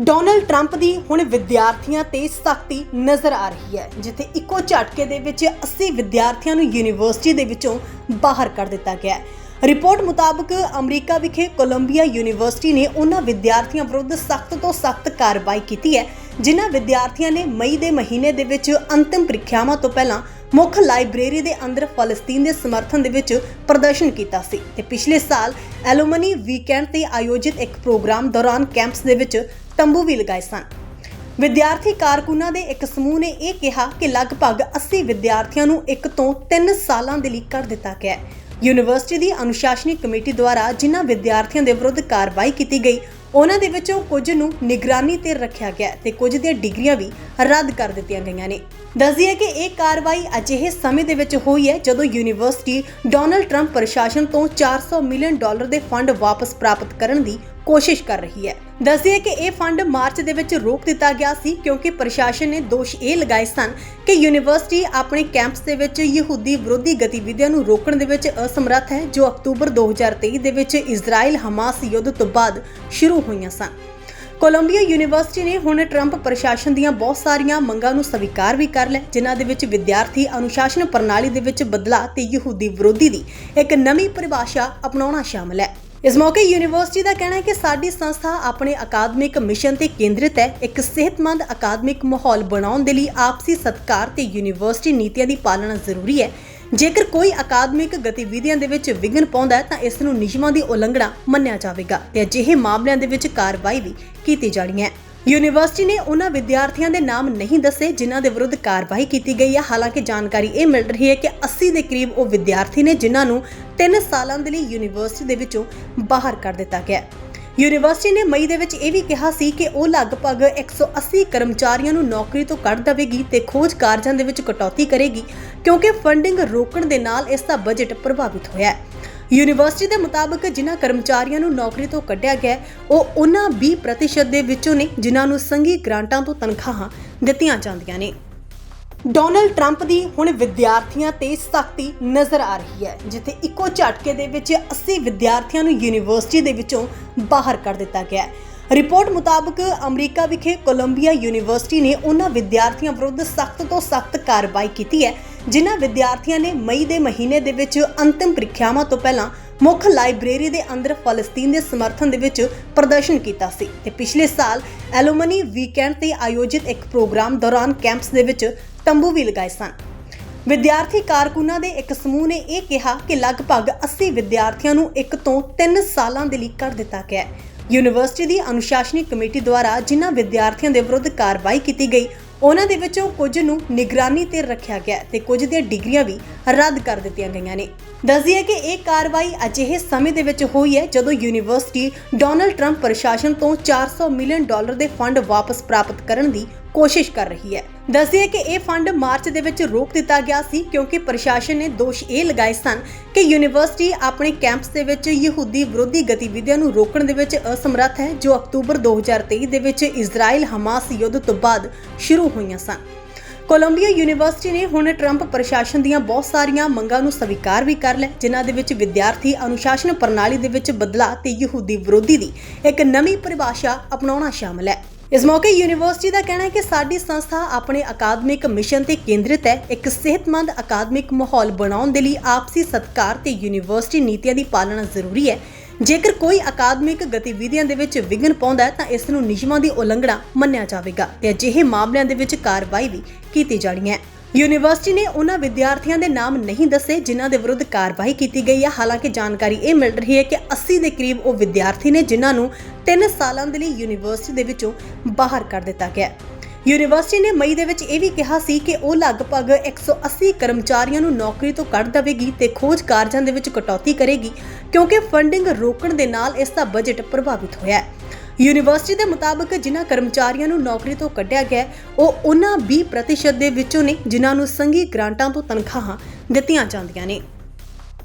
Donald Trump ਦੀ ਹੁਣ ਵਿਦਿਆਰਥੀਆਂ ਤੇ ਸਖਤੀ ਨਜ਼ਰ ਆ ਰਹੀ ਹੈ, ਜਿੱਥੇ ਇੱਕੋ ਝਟਕੇ ਦੇ ਵਿੱਚ 80 ਵਿਦਿਆਰਥੀਆਂ ਨੂੰ ਯੂਨੀਵਰਸਿਟੀ ਦੇ ਵਿੱਚੋਂ ਬਾਹਰ ਕਰ ਦਿੱਤਾ ਗਿਆ ਹੈ। ਰਿਪੋਰਟ ਮੁਤਾਬਕ ਅਮਰੀਕਾ ਵਿਖੇ ਕੋਲੰਬੀਆ ਯੂਨੀਵਰਸਿਟੀ ਨੇ ਉਹਨਾਂ ਵਿਦਿਆਰਥੀਆਂ ਵਿਰੁੱਧ ਸਖਤ ਤੋਂ ਸਖਤ ਕਾਰਵਾਈ ਕੀਤੀ ਹੈ, ਜਿਨ੍ਹਾਂ ਵਿਦਿਆਰਥੀਆਂ ਨੇ ਮਈ ਦੇ ਮਹੀਨੇ ਦੇ ਵਿੱਚ ਅੰਤਿਮ ਪ੍ਰੀਖਿਆਵਾਂ ਤੋਂ ਪਹਿਲਾਂ ਮੁੱਖ ਲਾਇਬ੍ਰੇਰੀ ਦੇ ਅੰਦਰ ਫਲਸਤੀਨ ਦੇ ਸਮਰਥਨ ਦੇ ਵਿੱਚ ਪ੍ਰਦਰਸ਼ਨ ਕੀਤਾ ਸੀ ਤੇ ਪਿਛਲੇ ਸਾਲ ਐਲੂਮਨੀ ਵੀਕਐਂਡ ਤੇ ਆਯੋਜਿਤ ਇੱਕ ਪ੍ਰੋਗਰਾਮ ਦੌਰਾਨ ਕੈਂਪਸ ਦੇ ਵਿੱਚ ਤੰਬੂ ਵੀ ਲਗਾਏ ਸਨ। ਵਿਦਿਆਰਥੀ ਕਾਰਕੁਨਾਂ ਦੇ ਇੱਕ ਸਮੂਹ ਨੇ ਇਹ ਕਿਹਾ ਕਿ ਲਗਭਗ 80 ਵਿਦਿਆਰਥੀਆਂ ਨੂੰ 1 ਤੋਂ 3 ਸਾਲਾਂ ਦੇ ਲਈ ਕਰ ਦਿੱਤਾ ਗਿਆ ਹੈ। ਯੂਨੀਵਰਸਿਟੀ ਦੀ ਅਨੁਸ਼ਾਸਨੀ ਕਮੇਟੀ ਦੁਆਰਾ ਜਿਨ੍ਹਾਂ ਵਿਦਿਆਰਥੀਆਂ ਦੇ ਵਿਰੁੱਧ ਕਾਰਵਾਈ ਕੀਤੀ ਗਈ, ਉਹਨਾਂ ਦੇ ਵਿੱਚੋਂ ਕੁਝ ਨੂੰ ਨਿਗਰਾਨੀ ਤੇ ਰੱਖਿਆ ਗਿਆ ਤੇ ਕੁਝ ਦੀਆਂ ਡਿਗਰੀਆਂ ਵੀ ਰੱਦ ਕਰ ਦਿੱਤੀਆਂ ਗਈਆਂ ਨੇ। ਦੱਸਦੀਏ ਕਿ ਇਹ ਕਾਰਵਾਈ ਅਜਿਹੇ ਸਮੇਂ ਦੇ ਵਿੱਚ ਹੋਈ ਹੈ ਜਦੋਂ ਯੂਨੀਵਰਸਿਟੀ ਡੋਨਲਡ ਟਰੰਪ ਪ੍ਰਸ਼ਾਸਨ ਤੋਂ 400 ਮਿਲੀਅਨ ਡਾਲਰ ਦੇ ਫੰਡ ਵਾਪਸ ਪ੍ਰਾਪਤ ਕਰਨ ਦੀ ਕੋਸ਼ਿਸ਼ ਕਰ ਰਹੀ ਹੈ। ਦੱਸਦੀਏ ਕਿ ਇਹ ਫੰਡ ਮਾਰਚ ਦੇ ਵਿੱਚ ਰੋਕ ਦਿੱਤਾ ਗਿਆ ਸੀ ਕਿਉਂਕਿ ਪ੍ਰਸ਼ਾਸਨ ਨੇ ਦੋਸ਼ ਇਹ ਲਗਾਏ ਸਨ ਕਿ ਯੂਨੀਵਰਸਿਟੀ ਆਪਣੇ ਕੈਂਪਸ ਦੇ ਵਿੱਚ ਯਹੂਦੀ ਵਿਰੋਧੀ ਗਤੀਵਿਧੀਆਂ ਨੂੰ ਰੋਕਣ ਦੇ ਵਿੱਚ ਅਸਮਰੱਥ ਹੈ, ਜੋ ਅਕਤੂਬਰ 2023 ਦੇ ਵਿੱਚ ਇਜ਼ਰਾਈਲ, ਹਮਾਸ ਯੁੱਧ ਤੋਂ ਬਾਅਦ ਸ਼ੁਰੂ ਹੋਈਆਂ ਸਨ। ਕੋਲੰਬੀਆ ਯੂਨੀਵਰਸਿਟੀ ਨੇ ਹੁਣ ਟਰੰਪ ਪ੍ਰਸ਼ਾਸਨ ਦੀਆਂ ਬਹੁਤ ਸਾਰੀਆਂ ਮੰਗਾਂ ਨੂੰ ਸਵੀਕਾਰ ਵੀ ਕਰ ਲਿਆ, ਜਿਨ੍ਹਾਂ ਦੇ ਵਿੱਚ ਵਿਦਿਆਰਥੀ ਅਨੁਸ਼ਾਸਨ ਪ੍ਰਣਾਲੀ ਦੇ ਵਿੱਚ ਬਦਲਾਅ ਤੇ ਯਹੂਦੀ ਵਿਰੋਧੀ ਦੀ ਇੱਕ ਨਵੀਂ ਪਰਿਭਾਸ਼ਾ ਅਪਣਾਉਣਾ ਸ਼ਾਮਲ ਹੈ। ਇਸ ਮੌਕੇ ਯੂਨੀਵਰਸਿਟੀ ਦਾ ਕਹਿਣਾ ਹੈ ਕਿ ਸਾਡੀ ਸੰਸਥਾ ਆਪਣੇ ਅਕਾਦਮਿਕ ਮਿਸ਼ਨ ਤੇ ਕੇਂਦਰਿਤ ਹੈ। ਇੱਕ ਸਿਹਤਮੰਦ ਅਕਾਦਮਿਕ ਮਾਹੌਲ ਬਣਾਉਣ ਦੇ ਲਈ ਆਪਸੀ ਸਤਿਕਾਰ ਤੇ ਯੂਨੀਵਰਸਿਟੀ ਨੀਤੀਆਂ ਦੀ ਪਾਲਣਾ ਜ਼ਰੂਰੀ ਹੈ। ਜੇਕਰ ਕੋਈ ਅਕਾਦਮਿਕ ਗਤੀਵਿਧੀਆਂ ਦੇ ਵਿੱਚ ਵਿਘਨ ਪਾਉਂਦਾ ਹੈ, ਤਾਂ ਇਸ ਨੂੰ ਨਿਯਮਾਂ ਦੀ ਉਲੰਘਣਾ ਮੰਨਿਆ ਜਾਵੇਗਾ ਤੇ ਅਜਿਹੇ ਮਾਮਲਿਆਂ ਦੇ ਵਿੱਚ ਕਾਰਵਾਈ ਵੀ ਕੀਤੀ ਜਾਣੀ ਹੈ। ਯੂਨੀਵਰਸਿਟੀ ਨੇ ਉਹਨਾਂ ਵਿਦਿਆਰਥੀਆਂ ਦੇ ਨਾਮ ਨਹੀਂ ਦੱਸੇ, ਜਿਨ੍ਹਾਂ ਦੇ ਵਿਰੁੱਧ ਕਾਰਵਾਈ ਕੀਤੀ ਗਈ ਹੈ ਹਾਲਾਂਕਿ ਜਾਣਕਾਰੀ ਇਹ ਮਿਲ ਰਹੀ ਹੈ ਕਿ 80 ਦੇ ਕਰੀਬ ਉਹ ਵਿਦਿਆਰਥੀ ਨੇ, ਜਿਨ੍ਹਾਂ ਨੂੰ 3 ਸਾਲਾਂ ਦੇ ਲਈ ਯੂਨੀਵਰਸਿਟੀ ਦੇ ਵਿੱਚੋਂ ਬਾਹਰ ਕਰ ਦਿੱਤਾ ਗਿਆ ਯੂਨੀਵਰਸਿਟੀ ਨੇ ਮਈ ਦੇ ਵਿੱਚ ਇਹ ਵੀ ਕਿਹਾ ਸੀ ਕਿ ਉਹ ਲਗਭਗ 180 ਕਰਮਚਾਰੀਆਂ ਨੂੰ ਨੌਕਰੀ ਤੋਂ ਕੱਢ ਦੇਵੇਗੀ ਤੇ ਖੋਜ ਕਾਰਜਾਂ ਦੇ ਵਿੱਚ ਕਟੌਤੀ ਕਰੇਗੀ, ਕਿਉਂਕਿ ਫੰਡਿੰਗ ਰੋਕਣ ਦੇ ਨਾਲ ਇਸ ਦਾ ਬਜਟ ਪ੍ਰਭਾਵਿਤ ਹੋਇਆ ਹੈ। ਯੂਨੀਵਰਸਿਟੀ ਦੇ ਮੁਤਾਬਕ ਜਿਨ੍ਹਾਂ ਕਰਮਚਾਰੀਆਂ ਨੂੰ ਨੌਕਰੀ ਤੋਂ ਕੱਢਿਆ ਗਿਆ ਉਹ ਉਹਨਾਂ 20% ਦੇ ਵਿੱਚੋਂ ਨੇ, ਜਿਨ੍ਹਾਂ ਨੂੰ ਸੰਘੀ ਗ੍ਰਾਂਟਾਂ ਤੋਂ ਤਨਖਾਹਾਂ ਦਿੱਤੀਆਂ ਜਾਂਦੀਆਂ ਨੇ। ਡੋਨਲਡ ਟਰੰਪ ਦੀ ਹੁਣ ਵਿਦਿਆਰਥੀਆਂ ਤੇ ਸਖਤੀ ਨਜ਼ਰ ਆ ਰਹੀ ਹੈ, ਜਿੱਥੇ ਇੱਕੋ ਝਟਕੇ ਦੇ ਵਿੱਚ 80 ਵਿਦਿਆਰਥੀਆਂ ਨੂੰ ਯੂਨੀਵਰਸਿਟੀ ਦੇ ਵਿੱਚੋਂ ਬਾਹਰ ਕਰ ਦਿੱਤਾ ਗਿਆ ਹੈ। ਰਿਪੋਰਟ ਮੁਤਾਬਕ ਅਮਰੀਕਾ ਵਿਖੇ ਕੋਲੰਬੀਆ ਯੂਨੀਵਰਸਿਟੀ ਨੇ ਉਹਨਾਂ ਵਿਦਿਆਰਥੀਆਂ ਵਿਰੁੱਧ ਸਖਤ ਤੋਂ ਸਖਤ ਕਾਰਵਾਈ ਕੀਤੀ ਹੈ ਜਿਨ੍ਹਾਂ ਵਿਦਿਆਰਥੀਆਂ ਨੇ ਮਈ ਦੇ ਮਹੀਨੇ ਦੇ ਵਿੱਚ ਅੰਤਿਮ ਪ੍ਰੀਖਿਆਵਾਂ ਤੋਂ ਪਹਿਲਾਂ ਮੁੱਖ ਲਾਇਬ੍ਰੇਰੀ ਦੇ ਅੰਦਰ ਫਲਸਤੀਨ ਦੇ ਸਮਰਥਨ ਦੇ ਵਿੱਚ ਪ੍ਰਦਰਸ਼ਨ ਕੀਤਾ ਸੀ ਤੇ ਪਿਛਲੇ ਸਾਲ ਐਲੂਮਨੀ ਵੀਕਐਂਡ ਤੇ ਆਯੋਜਿਤ ਇੱਕ ਪ੍ਰੋਗਰਾਮ ਦੌਰਾਨ ਕੈਂਪਸ ਦੇ ਵਿੱਚ ਤੰਬੂ ਵੀ ਲਗਾਏ ਸਨ। ਵਿਦਿਆਰਥੀ ਕਾਰਕੁਨਾਂ ਦੇ ਇੱਕ ਸਮੂਹ ਨੇ ਇਹ ਕਿਹਾ ਕਿ ਲਗਭਗ 80 ਵਿਦਿਆਰਥੀਆਂ ਨੂੰ ਇੱਕ ਤੋਂ 3 ਸਾਲਾਂ ਦੇ ਲਈ ਕਰ ਦਿੱਤਾ ਗਿਆ ਹੈ। ਯੂਨੀਵਰਸਿਟੀ ਦੀ ਅਨੁਸ਼ਾਸਨੀ ਕਮੇਟੀ ਦੁਆਰਾ ਜਿਨ੍ਹਾਂ ਵਿਦਿਆਰਥੀਆਂ ਦੇ ਵਿਰੁੱਧ ਕਾਰਵਾਈ ਕੀਤੀ ਗਈ ਉਹਨਾਂ ਦੇ ਵਿੱਚੋਂ ਕੁਝ ਨੂੰ ਨਿਗਰਾਨੀ ਤੇ ਰੱਖਿਆ ਗਿਆ ਤੇ ਕੁਝ ਦੀਆਂ ਡਿਗਰੀਆਂ ਵੀ ਰੱਦ ਕਰ ਦਿੱਤੀਆਂ ਗਈਆਂ ਨੇ। ਦੱਸਦੀ ਹੈ ਕਿ ਇਹ ਕਾਰਵਾਈ ਅਜਿਹੇ ਸਮੇਂ ਦੇ ਵਿੱਚ ਹੋਈ ਹੈ ਜਦੋਂ ਯੂਨੀਵਰਸਿਟੀ ਡੋਨਲਡ ਟਰੰਪ ਪ੍ਰਸ਼ਾਸਨ ਤੋਂ 400 ਮਿਲੀਅਨ ਡਾਲਰ ਦੇ ਫੰਡ ਵਾਪਸ ਪ੍ਰਾਪਤ ਕਰਨ ਦੀ ਕੋਸ਼ਿਸ਼ ਕਰ ਰਹੀ ਹੈ। ਦੱਸਦੀ ਹੈ ਕਿ ਇਹ ਫੰਡ ਮਾਰਚ ਦੇ ਵਿੱਚ ਰੋਕ ਦਿੱਤਾ ਗਿਆ ਸੀ ਕਿਉਂਕਿ ਪ੍ਰਸ਼ਾਸਨ ਨੇ ਦੋਸ਼ ਇਹ ਲਗਾਏ ਸਨ ਕਿ ਯੂਨੀਵਰਸਿਟੀ ਆਪਣੇ ਕੈਂਪਸ ਦੇ ਵਿੱਚ ਯਹੂਦੀ ਵਿਰੋਧੀ ਗਤੀਵਿਧੀਆਂ ਨੂੰ ਰੋਕਣ ਦੇ ਵਿੱਚ ਅਸਮਰੱਥ ਹੈ, ਜੋ ਅਕਤੂਬਰ 2023 ਦੇ ਵਿੱਚ ਇਜ਼ਰਾਈਲ, ਹਮਾਸ ਯੁੱਧ ਤੋਂ ਬਾਅਦ ਸ਼ੁਰੂ ਹੋਈਆਂ ਸਨ। ਕੋਲੰਬੀਆ ਯੂਨੀਵਰਸਿਟੀ ਨੇ ਹੁਣ ਟਰੰਪ ਪ੍ਰਸ਼ਾਸਨ ਦੀਆਂ ਬਹੁਤ ਸਾਰੀਆਂ ਮੰਗਾਂ ਨੂੰ ਸਵੀਕਾਰ ਵੀ ਕਰ ਲਿਆ, ਜਿਨ੍ਹਾਂ ਦੇ ਵਿੱਚ ਵਿਦਿਆਰਥੀ ਅਨੁਸ਼ਾਸਨ ਪ੍ਰਣਾਲੀ ਦੇ ਵਿੱਚ ਬਦਲਾਅ ਤੇ ਯਹੂਦੀ ਵਿਰੋਧੀ ਦੀ ਇੱਕ ਨਵੀਂ ਪਰਿਭਾਸ਼ਾ ਅਪਣਾਉਣਾ ਸ਼ਾਮਲ ਹੈ। ਇਸ ਮੌਕੇ ਯੂਨੀਵਰਸਿਟੀ ਦਾ ਕਹਿਣਾ ਹੈ ਕਿ ਸਾਡੀ ਸੰਸਥਾ ਆਪਣੇ ਅਕਾਦਮਿਕ ਮਿਸ਼ਨ ਤੇ ਕੇਂਦਰਿਤ ਹੈ। ਇੱਕ ਸਿਹਤਮੰਦ ਅਕਾਦਮਿਕ ਮਾਹੌਲ ਬਣਾਉਣ ਦੇ ਲਈ ਆਪਸੀ ਸਤਿਕਾਰ ਤੇ ਯੂਨੀਵਰਸਿਟੀ ਨੀਤੀਆਂ ਦੀ ਪਾਲਣਾ ਜ਼ਰੂਰੀ ਹੈ। ਜੇਕਰ ਕੋਈ ਅਕਾਦਮਿਕ ਗਤੀਵਿਧੀਆਂ ਦੇ ਵਿੱਚ ਵਿਘਨ ਪਾਉਂਦਾ ਹੈ ਤਾਂ ਇਸ ਨੂੰ ਨਿਯਮਾਂ ਦੀ ਉਲੰਘਣਾ ਮੰਨਿਆ ਜਾਵੇਗਾ ਤੇ ਅਜਿਹੇ ਮਾਮਲਿਆਂ ਦੇ ਵਿੱਚ ਕਾਰਵਾਈ ਵੀ ਕੀਤੀ ਜਾਣੀ ਹੈ। ਯੂਨੀਵਰਸਿਟੀ ਨੇ ਉਹਨਾਂ ਵਿਦਿਆਰਥੀਆਂ ਦੇ ਨਾਮ ਨਹੀਂ ਦੱਸੇ, ਜਿਨ੍ਹਾਂ ਦੇ ਵਿਰੁੱਧ ਕਾਰਵਾਈ ਕੀਤੀ ਗਈ ਹੈ। ਹਾਲਾਂਕਿ ਜਾਣਕਾਰੀ ਇਹ ਮਿਲ ਰਹੀ ਹੈ ਕਿ 80 ਦੇ ਕਰੀਬ ਉਹ ਵਿਦਿਆਰਥੀ ਨੇ, ਜਿਨ੍ਹਾਂ ਨੂੰ 3 ਸਾਲਾਂ ਦੇ ਲਈ ਯੂਨੀਵਰਸਿਟੀ ਦੇ ਵਿੱਚੋਂ ਬਾਹਰ ਕਰ ਦਿੱਤਾ ਗਿਆ ਹੈ। ਯੂਨੀਵਰਸਿਟੀ ਨੇ ਮਈ ਦੇ ਵਿੱਚ ਇਹ ਵੀ ਕਿਹਾ ਸੀ ਕਿ ਉਹ ਲਗਭਗ 180 ਕਰਮਚਾਰੀਆਂ ਨੂੰ ਨੌਕਰੀ ਤੋਂ ਕੱਢ ਦੇਵੇਗੀ ਤੇ ਖੋਜ ਕਾਰਜਾਂ ਦੇ ਵਿੱਚ ਕਟੌਤੀ ਕਰੇਗੀ, ਕਿਉਂਕਿ ਫੰਡਿੰਗ ਰੋਕਣ ਦੇ ਨਾਲ ਇਸ ਦਾ ਬਜਟ ਪ੍ਰਭਾਵਿਤ ਹੋਇਆ ਹੈ। ਯੂਨੀਵਰਸਿਟੀ ਦੇ ਮੁਤਾਬਕ ਜਿਨ੍ਹਾਂ ਕਰਮਚਾਰੀਆਂ ਨੂੰ ਨੌਕਰੀ ਤੋਂ ਕੱਢਿਆ ਗਿਆ ਹੈ, ਉਹ ਉਹਨਾਂ 20% ਦੇ ਵਿੱਚੋਂ ਨੇ ਜਿਨ੍ਹਾਂ ਨੂੰ ਸੰਘੀ ਗ੍ਰਾਂਟਾਂ ਤੋਂ ਤਨਖਾਹਾਂ ਦਿੱਤੀਆਂ ਜਾਂਦੀਆਂ ਨੇ।